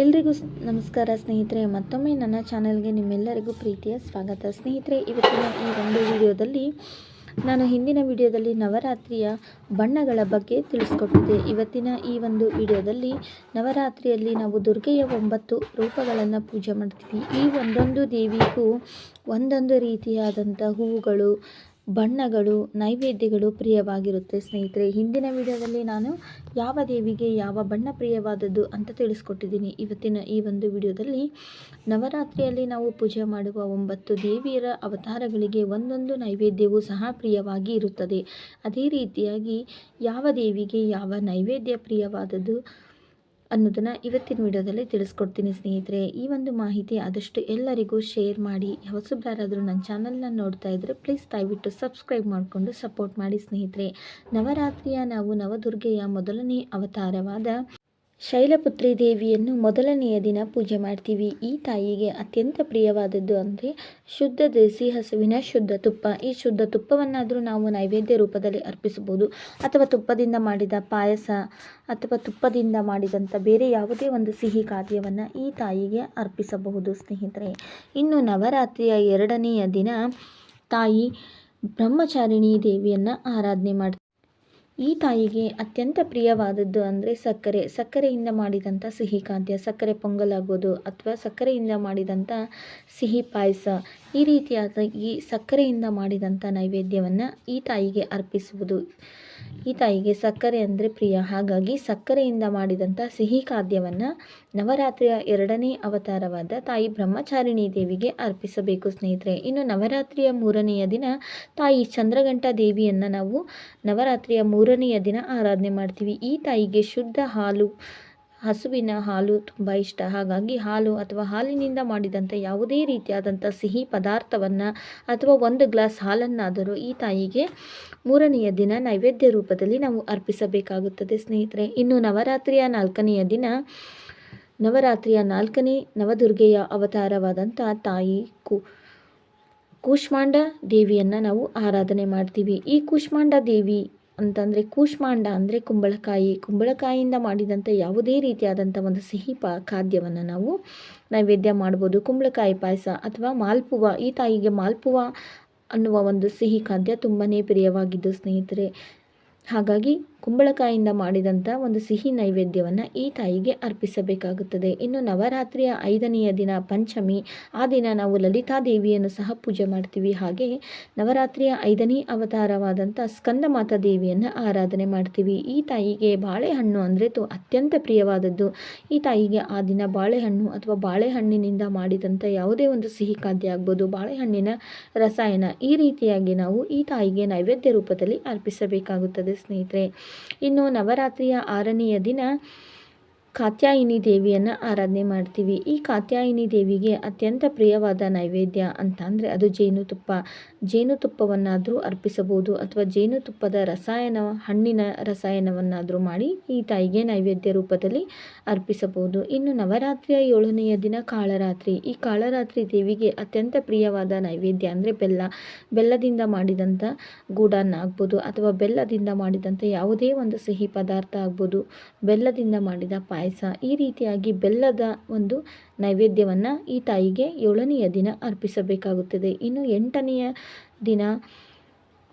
ಎಲ್ರಿಗೂ ನಮಸ್ಕಾರ ಸ್ನೇಹಿತರೆ, ಮತ್ತೊಮ್ಮೆ ನನ್ನ ಚಾನೆಲ್ಗೆ ನಿಮ್ಮೆಲ್ಲರಿಗೂ ಪ್ರೀತಿಯ ಸ್ವಾಗತ. ಸ್ನೇಹಿತರೆ, ಇವತ್ತಿನ ಈ ಒಂದು ವಿಡಿಯೋದಲ್ಲಿ ನಾನು ಹಿಂದಿನ ವಿಡಿಯೋದಲ್ಲಿ ನವರಾತ್ರಿಯ ಬಣ್ಣಗಳ ಬಗ್ಗೆ ತಿಳಿಸ್ಕೊಟ್ಟಿದ್ದೆ. ಇವತ್ತಿನ ಈ ಒಂದು ವಿಡಿಯೋದಲ್ಲಿ ನವರಾತ್ರಿಯಲ್ಲಿ ನಾವು ದುರ್ಗೆಯ ಒಂಬತ್ತು ರೂಪಗಳನ್ನು ಪೂಜೆ ಮಾಡ್ತೀವಿ. ಈ ಒಂದೊಂದು ದೇವಿಗೂ ಒಂದೊಂದು ರೀತಿಯಾದಂಥ ಹೂವುಗಳು ಬಣ್ಣಗಳು, ನೈವೇದ್ಯಗಳು ಪ್ರಿಯವಾಗಿರುತ್ತೆ ಸ್ನೇಹಿತರೆ. ಹಿಂದಿನ ವಿಡಿಯೋದಲ್ಲಿ ನಾನು ಯಾವ ದೇವಿಗೆ ಯಾವ ಬಣ್ಣ ಪ್ರಿಯವಾದದ್ದು ಅಂತ ತಿಳಿಸ್ಕೊಟ್ಟಿದ್ದೀನಿ. ಇವತ್ತಿನ ಈ ಒಂದು ವಿಡಿಯೋದಲ್ಲಿ ನವರಾತ್ರಿಯಲ್ಲಿ ನಾವು ಪೂಜೆ ಮಾಡುವ ಒಂಬತ್ತು ದೇವಿಯರ ಅವತಾರಗಳಿಗೆ ಒಂದೊಂದು ನೈವೇದ್ಯವೂ ಸಹ ಪ್ರಿಯವಾಗಿ ಇರುತ್ತದೆ. ಅದೇ ರೀತಿಯಾಗಿ ಯಾವ ದೇವಿಗೆ ಯಾವ ನೈವೇದ್ಯ ಪ್ರಿಯವಾದದ್ದು ಅನ್ನೋದನ್ನು ಇವತ್ತಿನ ವಿಡಿಯೋದಲ್ಲಿ ತಿಳಿಸ್ಕೊಡ್ತೀನಿ ಸ್ನೇಹಿತರೆ. ಈ ಒಂದು ಮಾಹಿತಿ ಆದಷ್ಟು ಎಲ್ಲರಿಗೂ ಶೇರ್ ಮಾಡಿ. ಹೊಸಬ್ರಾರಾದರೂ ನನ್ನ ಚಾನಲ್ನ ನೋಡ್ತಾ ಇದ್ದರೆ ಪ್ಲೀಸ್ ದಯವಿಟ್ಟು ಸಬ್ಸ್ಕ್ರೈಬ್ ಮಾಡಿಕೊಂಡು ಸಪೋರ್ಟ್ ಮಾಡಿ ಸ್ನೇಹಿತರೆ. ನವರಾತ್ರಿಯ ನಾವು ನವದುರ್ಗೆಯ ಮೊದಲನೇ ಅವತಾರವಾದ ಶೈಲಪುತ್ರಿ ದೇವಿಯನ್ನು ಮೊದಲನೆಯ ದಿನ ಪೂಜೆ ಮಾಡ್ತೀವಿ. ಈ ತಾಯಿಗೆ ಅತ್ಯಂತ ಪ್ರಿಯವಾದದ್ದು ಅಂದರೆ ಶುದ್ಧ ದೇಸಿ ಹಸುವಿನ ಶುದ್ಧ ತುಪ್ಪ. ಈ ಶುದ್ಧ ತುಪ್ಪವನ್ನಾದರೂ ನಾವು ನೈವೇದ್ಯ ರೂಪದಲ್ಲಿ ಅರ್ಪಿಸಬಹುದು. ಅಥವಾ ತುಪ್ಪದಿಂದ ಮಾಡಿದ ಪಾಯಸ, ಅಥವಾ ತುಪ್ಪದಿಂದ ಮಾಡಿದಂಥ ಬೇರೆ ಯಾವುದೇ ಒಂದು ಸಿಹಿ ಖಾದ್ಯವನ್ನು ಈ ತಾಯಿಗೆ ಅರ್ಪಿಸಬಹುದು ಸ್ನೇಹಿತರೆ. ಇನ್ನು ನವರಾತ್ರಿಯ ಎರಡನೆಯ ದಿನ ತಾಯಿ ಬ್ರಹ್ಮಚಾರಿಣಿ ದೇವಿಯನ್ನು ಆರಾಧನೆ ಮಾಡ್ತೀವಿ ಈ ತಾಯಿಗೆ ಅತ್ಯಂತ ಪ್ರಿಯವಾದದ್ದು ಅಂದರೆ ಸಕ್ಕರೆ. ಸಕ್ಕರೆಯಿಂದ ಮಾಡಿದಂಥ ಸಿಹಿ ಖಾದ್ಯ, ಸಕ್ಕರೆ ಪೊಂಗಲ್ ಆಗೋದು ಅಥವಾ ಸಕ್ಕರೆಯಿಂದ ಮಾಡಿದಂಥ ಸಿಹಿ ಪಾಯಸ. ಈ ರೀತಿಯಾದ ಈ ಸಕ್ಕರೆಯಿಂದ ಮಾಡಿದಂಥ ನೈವೇದ್ಯವನ್ನು ಈ ತಾಯಿಗೆ ಅರ್ಪಿಸುವುದು. ಈ ತಾಯಿಗೆ ಸಕ್ಕರೆ ಅಂದರೆ ಪ್ರಿಯ. ಹಾಗಾಗಿ ಸಕ್ಕರೆಯಿಂದ ಮಾಡಿದಂಥ ಸಿಹಿ ಖಾದ್ಯವನ್ನು ನವರಾತ್ರಿಯ ಎರಡನೇ ಅವತಾರವಾದ ತಾಯಿ ಬ್ರಹ್ಮಚಾರಿಣಿ ದೇವಿಗೆ ಅರ್ಪಿಸಬೇಕು ಸ್ನೇಹಿತರೆ. ಇನ್ನು ನವರಾತ್ರಿಯ ಮೂರನೆಯ ದಿನ ತಾಯಿ ಚಂದ್ರಘಂಟ ದೇವಿಯನ್ನು ನಾವು ನವರಾತ್ರಿಯ ಮೂರನೆಯ ದಿನ ಆರಾಧನೆ ಮಾಡ್ತೀವಿ. ಈ ತಾಯಿಗೆ ಶುದ್ಧ ಹಾಲು, ಹಸುವಿನ ಹಾಲು ತುಂಬ ಇಷ್ಟ. ಹಾಗಾಗಿ ಹಾಲು ಅಥವಾ ಹಾಲಿನಿಂದ ಮಾಡಿದಂಥ ಯಾವುದೇ ರೀತಿಯಾದಂಥ ಸಿಹಿ ಪದಾರ್ಥವನ್ನು ಅಥವಾ ಒಂದು ಗ್ಲಾಸ್ ಹಾಲನ್ನಾದರೂ ಈ ತಾಯಿಗೆ ಮೂರನೆಯ ದಿನ ನೈವೇದ್ಯ ರೂಪದಲ್ಲಿ ನಾವು ಅರ್ಪಿಸಬೇಕಾಗುತ್ತದೆ, ಸ್ನೇಹಿತರೆ. ಇನ್ನು ನವರಾತ್ರಿಯ ನಾಲ್ಕನೆಯ ದಿನ, ನವರಾತ್ರಿಯ ನಾಲ್ಕನೇ ನವದುರ್ಗೆಯ ಅವತಾರವಾದಂಥ ತಾಯಿ ಕು, ಕೂಷ್ಮಾಂಡ ದೇವಿಯನ್ನು ನಾವು ಆರಾಧನೆ ಮಾಡ್ತೀವಿ. ಈ ಕೂಷ್ಮಾಂಡ ದೇವಿ ಅಂತಂದರೆ, ಕೂಷ್ಮಾಂಡ ಅಂದರೆ ಕುಂಬಳಕಾಯಿ. ಕುಂಬಳಕಾಯಿಯಿಂದ ಮಾಡಿದಂಥ ಯಾವುದೇ ರೀತಿಯಾದಂಥ ಒಂದು ಸಿಹಿ ಪಾ, ಖಾದ್ಯವನ್ನು ನಾವು ನೈವೇದ್ಯ ಮಾಡ್ಬೋದು. ಕುಂಬಳಕಾಯಿ ಪಾಯಸ ಅಥವಾ ಮಾಲ್ಪುವ, ಈ ತಾಯಿಗೆ ಮಾಲ್ಪುವ ಅನ್ನುವ ಒಂದು ಸಿಹಿ ಖಾದ್ಯ ತುಂಬಾ ಪ್ರಿಯವಾಗಿದ್ದು ಸ್ನೇಹಿತರೆ. ಹಾಗಾಗಿ ಕುಂಬಳಕಾಯಿಂದ ಮಾಡಿದಂಥ ಒಂದು ಸಿಹಿ ನೈವೇದ್ಯವನ್ನು ಈ ತಾಯಿಗೆ ಅರ್ಪಿಸಬೇಕಾಗುತ್ತದೆ. ಇನ್ನು ನವರಾತ್ರಿಯ ಐದನೆಯ ದಿನ ಪಂಚಮಿ, ಆ ದಿನ ನಾವು ಲಲಿತಾ ದೇವಿಯನ್ನು ಸಹ ಪೂಜೆ ಮಾಡ್ತೀವಿ. ಹಾಗೆ ನವರಾತ್ರಿಯ ಐದನೇ ಅವತಾರವಾದಂಥ ಸ್ಕಂದಮಾತಾ ದೇವಿಯನ್ನು ಆರಾಧನೆ ಮಾಡ್ತೀವಿ. ಈ ತಾಯಿಗೆ ಬಾಳೆಹಣ್ಣು ಅಂದರೆ ತು ಅತ್ಯಂತ ಪ್ರಿಯವಾದದ್ದು. ಈ ತಾಯಿಗೆ ಆ ದಿನ ಬಾಳೆಹಣ್ಣು ಅಥವಾ ಬಾಳೆಹಣ್ಣಿನಿಂದ ಮಾಡಿದಂಥ ಯಾವುದೇ ಒಂದು ಸಿಹಿ ಖಾದ್ಯ ಆಗ್ಬೋದು, ಬಾಳೆಹಣ್ಣಿನ ರಸಾಯನ ಈ ರೀತಿಯಾಗಿ ನಾವು ಈ ತಾಯಿಗೆ ನೈವೇದ್ಯ ರೂಪದಲ್ಲಿ ಅರ್ಪಿಸಬೇಕಾಗುತ್ತದೆ ಸ್ನೇಹಿತರೆ. ಇನ್ನು ನವರಾತ್ರಿಯ ಆರನೆಯ ದಿನ ಕಾತ್ಯಾಯಿನಿ ದೇವಿಯನ್ನು ಆರಾಧನೆ ಮಾಡ್ತೀವಿ. ಈ ಕಾತ್ಯಾಯಿನಿ ದೇವಿಗೆ ಅತ್ಯಂತ ಪ್ರಿಯವಾದ ನೈವೇದ್ಯ ಅಂತ ಅಂದರೆ ಅದು ಜೇನುತುಪ್ಪ. ಜೇನುತುಪ್ಪವನ್ನಾದರೂ ಅರ್ಪಿಸಬಹುದು ಅಥವಾ ಜೇನುತುಪ್ಪದ ರಸಾಯನ, ಹಣ್ಣಿನ ರಸಾಯನವನ್ನಾದರೂ ಮಾಡಿ ಈ ತಾಯಿಗೆ ನೈವೇದ್ಯ ರೂಪದಲ್ಲಿ ಅರ್ಪಿಸಬಹುದು. ಇನ್ನು ನವರಾತ್ರಿಯ ಏಳನೆಯ ದಿನ ಕಾಳರಾತ್ರಿ. ಈ ಕಾಳರಾತ್ರಿ ದೇವಿಗೆ ಅತ್ಯಂತ ಪ್ರಿಯವಾದ ನೈವೇದ್ಯ ಅಂದರೆ ಬೆಲ್ಲ. ಬೆಲ್ಲದಿಂದ ಮಾಡಿದಂಥ ಗೂಡನ್ನ ಆಗ್ಬೋದು ಅಥವಾ ಬೆಲ್ಲದಿಂದ ಮಾಡಿದಂಥ ಯಾವುದೇ ಒಂದು ಸಿಹಿ ಪದಾರ್ಥ ಆಗ್ಬೋದು. ಬೆಲ್ಲದಿಂದ ಮಾಡಿದ ಪಾಯಸ ಈ ರೀತಿಯಾಗಿ ಬೆಲ್ಲದ ಒಂದು ನೈವೇದ್ಯವನ್ನು ಈ ತಾಯಿಗೆ ಏಳನೆಯ ದಿನ ಅರ್ಪಿಸಬೇಕಾಗುತ್ತದೆ. ಇನ್ನು ಎಂಟನೆಯ ದಿನ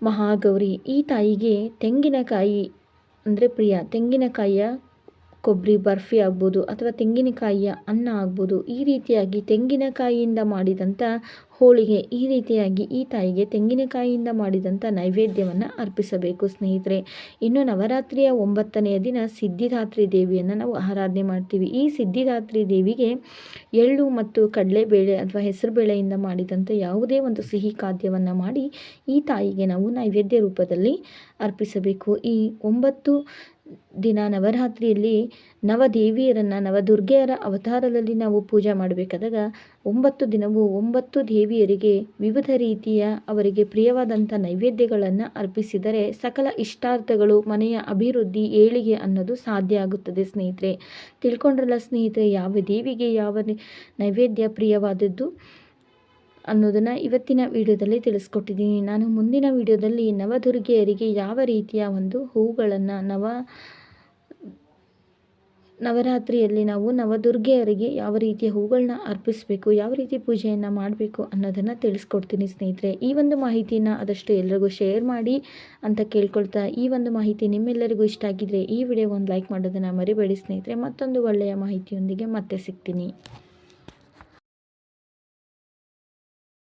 ಮಹಾಗೌರಿ. ಈ ತಾಯಿಗೆ ತೆಂಗಿನಕಾಯಿ ಅಂದರೆ ಪ್ರಿಯ, ತೆಂಗಿನಕಾಯಿಯ ಕೊಬ್ಬರಿ ಬರ್ಫಿ ಆಗ್ಬೋದು ಅಥವಾ ತೆಂಗಿನಕಾಯಿಯ ಅನ್ನ ಆಗ್ಬೋದು. ಈ ರೀತಿಯಾಗಿ ತೆಂಗಿನಕಾಯಿಯಿಂದ ಮಾಡಿದಂಥ ಹೋಳಿಗೆ ಈ ರೀತಿಯಾಗಿ ಈ ತಾಯಿಗೆ ತೆಂಗಿನಕಾಯಿಯಿಂದ ಮಾಡಿದಂಥ ನೈವೇದ್ಯವನ್ನು ಅರ್ಪಿಸಬೇಕು ಸ್ನೇಹಿತರೆ. ಇನ್ನು ನವರಾತ್ರಿಯ ಒಂಬತ್ತನೆಯ ದಿನ ಸಿದ್ಧಿದಾತ್ರಿ ದೇವಿಯನ್ನು ನಾವು ಆರಾಧನೆ ಮಾಡ್ತೀವಿ. ಈ ಸಿದ್ಧಿದಾತ್ರಿ ದೇವಿಗೆ ಎಳ್ಳು ಮತ್ತು ಕಡಲೆಬೇಳೆ ಅಥವಾ ಹೆಸರುಬೇಳೆಯಿಂದ ಮಾಡಿದಂಥ ಯಾವುದೇ ಒಂದು ಸಿಹಿ ಖಾದ್ಯವನ್ನು ಮಾಡಿ ಈ ತಾಯಿಗೆ ನಾವು ನೈವೇದ್ಯ ರೂಪದಲ್ಲಿ ಅರ್ಪಿಸಬೇಕು. ಈ ಒಂಬತ್ತು ದಿನ ನವರಾತ್ರಿಯಲ್ಲಿ ನವದೇವಿಯರನ್ನು, ನವದುರ್ಗೆಯರ ಅವತಾರದಲ್ಲಿ ನಾವು ಪೂಜೆ ಮಾಡಬೇಕಾದಾಗ ಒಂಬತ್ತು ದಿನವೂ ಒಂಬತ್ತು ದೇವಿಯರಿಗೆ ವಿವಿಧ ರೀತಿಯ ಅವರಿಗೆ ಪ್ರಿಯವಾದಂಥ ನೈವೇದ್ಯಗಳನ್ನು ಅರ್ಪಿಸಿದರೆ ಸಕಲ ಇಷ್ಟಾರ್ಥಗಳು, ಮನೆಯ ಅಭಿವೃದ್ಧಿ, ಏಳಿಗೆ ಅನ್ನೋದು ಸಾಧ್ಯ ಆಗುತ್ತದೆ ಸ್ನೇಹಿತರೆ. ತಿಳ್ಕೊಂಡ್ರಲ್ಲ ಸ್ನೇಹಿತರೆ, ಯಾವ ದೇವಿಗೆ ಯಾವ ನೈವೇದ್ಯ ಪ್ರಿಯವಾದದ್ದು? ಅನ್ನೋದನ್ನು ಇವತ್ತಿನ ವಿಡಿಯೋದಲ್ಲಿ ತಿಳಿಸ್ಕೊಟ್ಟಿದ್ದೀನಿ. ನಾನು ಮುಂದಿನ ವಿಡಿಯೋದಲ್ಲಿ ನವದುರ್ಗೆಯರಿಗೆ ಯಾವ ರೀತಿಯ ಒಂದು ಹೂಗಳನ್ನು ನವ ನವರಾತ್ರಿಯಲ್ಲಿ ನಾವು ನವದುರ್ಗೆಯರಿಗೆ ಯಾವ ರೀತಿಯ ಹೂಗಳನ್ನ ಅರ್ಪಿಸಬೇಕು, ಯಾವ ರೀತಿ ಪೂಜೆಯನ್ನು ಮಾಡಬೇಕು ಅನ್ನೋದನ್ನು ತಿಳಿಸ್ಕೊಡ್ತೀನಿ ಸ್ನೇಹಿತರೆ. ಈ ಒಂದು ಮಾಹಿತಿನ ಆದಷ್ಟು ಎಲ್ರಿಗೂ ಶೇರ್ ಮಾಡಿ ಅಂತ ಕೇಳ್ಕೊಳ್ತಾ ಈ ಒಂದು ಮಾಹಿತಿ ನಿಮ್ಮೆಲ್ಲರಿಗೂ ಇಷ್ಟ ಆಗಿದ್ರೆ ಈ ವಿಡಿಯೋ ಒಂದು ಲೈಕ್ ಮಾಡೋದನ್ನು ಮರಿಬೇಡಿ ಸ್ನೇಹಿತರೆ. ಮತ್ತೊಂದು ಒಳ್ಳೆಯ ಮಾಹಿತಿಯೊಂದಿಗೆ ಮತ್ತೆ ಸಿಗ್ತೀನಿ.